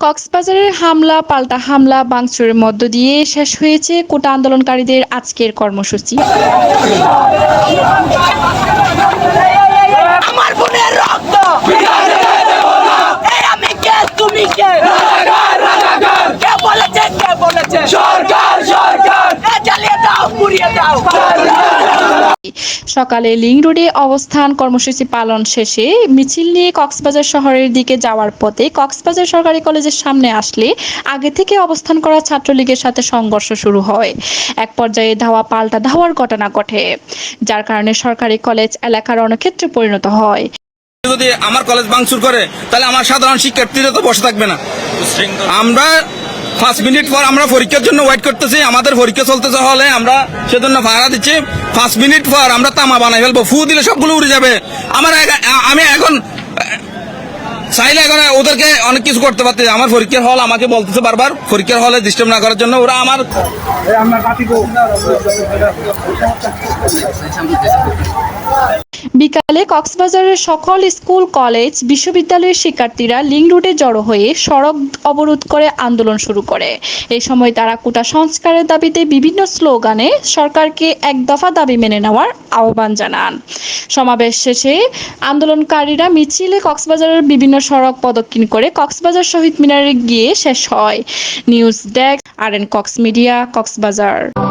কক্সবাজারের হামলা পাল্টা হামলা বাংচুরের মধ্য দিয়ে শেষ হয়েছে কোটা আন্দোলনকারীদের আজকের কর্মসূচি। আমার বোনের রক্ত! আমি কে? তুমি কে? কে বলেছে? কে বলেছে? সরকার সরকার! জ্বালিয়ে দাও পুড়িয়ে দাও। সকালে লিং রোডে অবস্থান কর্মসূচি পালন শেষে মিছিল নিয়ে কক্সবাজার শহরের দিকে যাওয়ার পথে কক্সবাজার সরকারি কলেজের সামনে আসলে আগে থেকে অবস্থান করা ছাত্রলীগের সাথে সংঘর্ষ শুরু হয়। এক পর্যায়ে ধাওয়া পাল্টা ধাওয়ার ঘটনা ঘটে যার কারণে সরকারি কলেজ এলাকার রণক্ষেত্রে পরিণত হয়। যদি আমার কলেজ ভাঙচুর করে তাহলে আমার সাধারণ শিক্ষার্থীরা তো বসে থাকবে না। আমরা পাঁচ মিনিট পর আমরা পরীক্ষার জন্য ওয়েট করতেছি আমাদের পরীক্ষা চলতেছে হলে আমরা সেজন্য ভাড়া দিচ্ছি। পাঁচ মিনিট পর আমরা তামা বানাই ফেলব ফু দিলে সবগুলো উড়ে যাবে। আমার আমি এখন চাইলে এখন ওদেরকে অনেক কিছু করতে পারতে। আমার পরীক্ষার হল আমাকে বলতেছে বারবার পরীক্ষার হলে ডিস্টার্ব না করার জন্য ওরা আমার বিকালে কক্সবাজারের সকল স্কুল, কলেজ, বিশ্ববিদ্যালয়ের শিক্ষার্থীরা লিং রুটে জড়ো হয়ে সড়ক অবরোধ করে আন্দোলন শুরু করে। এই সময় তারা কোটা সংস্কারের দাবিতে বিভিন্ন স্লোগানে সরকারকে এক দফা দাবি মেনে নেওয়ার আহ্বান জানান। সমাবেশ শেষে আন্দোলনকারীরা মিছিলে কক্সবাজারের বিভিন্ন সড়ক প্রদক্ষিণ করে কক্সবাজার শহীদ মিনারে গিয়ে শেষ হয়। News desk, R N Cox media, Cox's Bazar.